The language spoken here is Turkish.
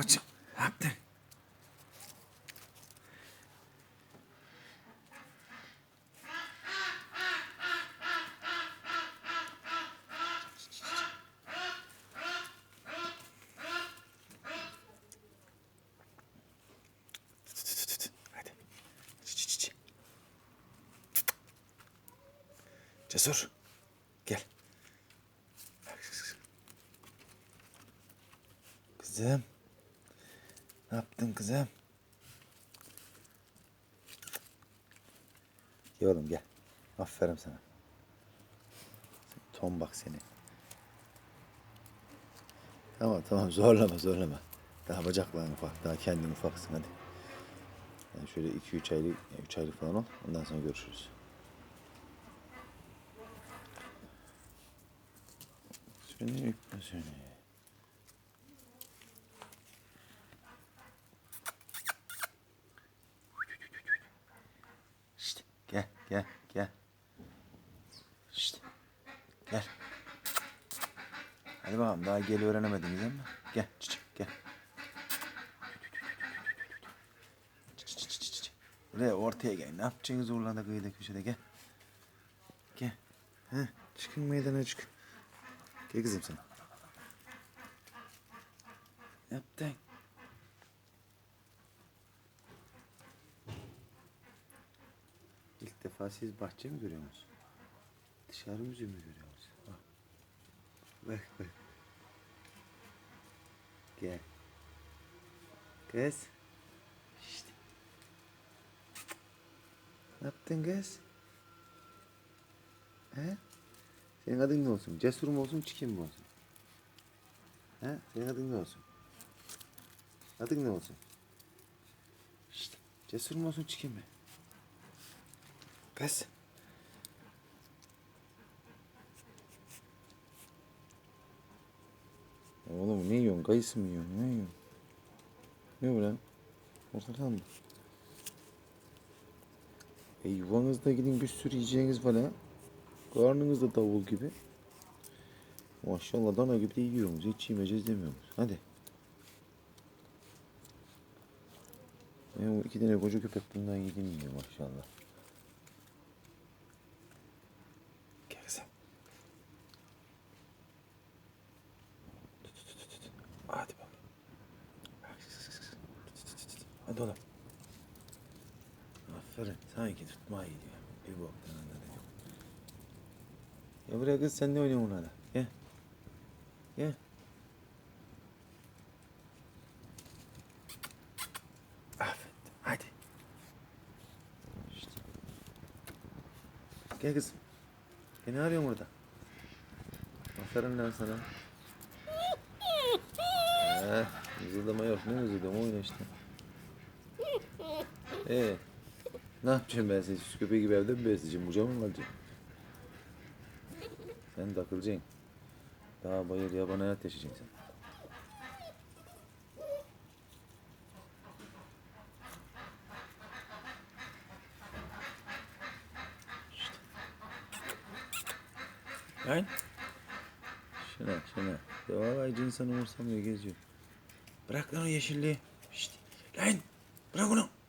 Koçum ne yaptın? Hadi. Cesur. Gel. Kızım. Ne yaptın kızım? Gel oğlum gel. Aferin sana. Tom bak seni. Tamam tamam zorlama zorlama. Daha bacakların ufak. Daha kendin ufaksın hadi. Yani şöyle 2-3 aylık, 3 aylık falan ol. Ondan sonra görüşürüz. Seni yükle seni. Gel gel. Şşt, gel. Hadi bakalım daha gel öğrenemediniz ama. Gel çiçek gel. Buraya ortaya gel. Ne yapacaksınız oralarda kıyıda köşede gel. Gel. Heh, çıkın meydana çıkın. Gel kızım sen. Yaptın. Defa siz bahçe mi görüyorsunuz? Dışarı müziği mi görüyorsunuz? Bak. Bak bak. Gel. Kız. Şşt. Ne yaptın kız? He? Senin adın ne olsun? Cesur mu olsun, çikin mi olsun? He? Senin adın ne olsun? Adın ne olsun? Şşt. Cesur mu olsun, çikin mi? Kız. Oğlum ne yiyorsun? Kayısı mı yiyorsun? Ne yiyorsun? Ne bu lan? Ortadan mı? E yuvanızda gidin bir sürü yiyeceğiniz var ha. Karnınız da davul gibi. Maşallah dana gibi de yiyorsunuz. Hiç yemeyeceğiz demiyorsunuz. Hadi. Ben o iki tane koca köpek bundan yedim yiyor maşallah. Gel kızım. Tut, tut, tut, tut. Hadi bak. Hadi oğlum. Aferin. Sanki tutma iyi diyor. Bir boktan anladım. Ya buraya kız sen ne oynuyorsun orada? Gel. Gel. Aferin. Hadi. Şşt. Gel kızım. Gel ne arıyorsun orada? Aferin lan sana. Ee, vızıldama yok. Ne vızıldama oyna işte. Ee, ne yapacağım ben seni? Süs köpeği gibi evde mi besleyeceğim? Kucağıma mı alacaksın? Sen takılacaksın. Daha bayır yaban hayat yaşayacaksın sen. Lan. Şuna şuna. Vallahi insan umursamıyor geziyor. Bırak lan o yeşilliği. Şşt. Lan. Bırak onu.